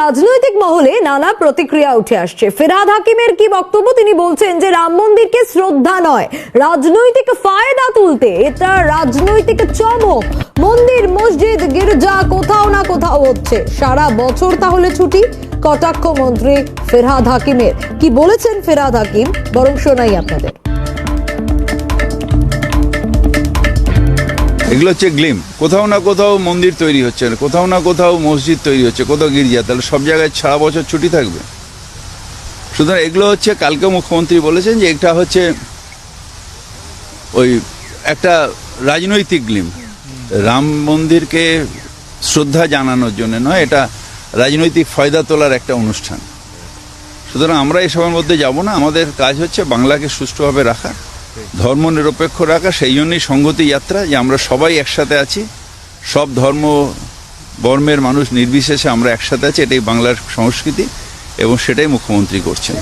রাজনৈতিক মহলে নানা প্রতিক্রিয়া উঠে আসছে। ফেরাদ হাকিমের কি বক্তব্য? তিনি বলছেন যে রাম মন্দিরকে শ্রদ্ধা নয়, রাজনৈতিক ফায়দা তুলতে এটা রাজনৈতিক চমক। মন্দির, মসজিদ, গির্জা কোথাও না কোথাও হচ্ছে। সারা বছর তাহলে ছুটি? কটাক্ষ মন্ত্রী ফেরহাদ হাকিমের। কি বলেছেন ফেরহাদ হাকিম? বরং শোনাই আপনাদের। এগুলো হচ্ছে গ্লিম। কোথাও না কোথাও মন্দির তৈরি হচ্ছে, কোথাও না কোথাও মসজিদ তৈরি হচ্ছে, কোথাও গির্জা। তাহলে সব জায়গায় সারা বছর ছুটি থাকবে। সুতরাং এগুলো হচ্ছে কালকে মুখ্যমন্ত্রী বলেছেন যে এটা হচ্ছে ওই একটা রাজনৈতিক গ্লিম। রাম মন্দিরকে শ্রদ্ধা জানানোর জন্য নয়, এটা রাজনৈতিক ফয়দা তোলার একটা অনুষ্ঠান। সুতরাং আমরা এসবের মধ্যে যাব না, আমাদের কাজ হচ্ছে বাংলাকে সুষ্ঠুভাবে রাখা। ধর্ম নিরপেক্ষ রাখা, সেই জন্যই সংগতি যাত্রা, যে আমরা সবাই একসাথে আছি। সব ধর্ম বর্মের মানুষ নির্বিশেষে আমরা একসাথে আছি, এটাই বাংলার সংস্কৃতি এবং সেটাই মুখ্যমন্ত্রী করছেন।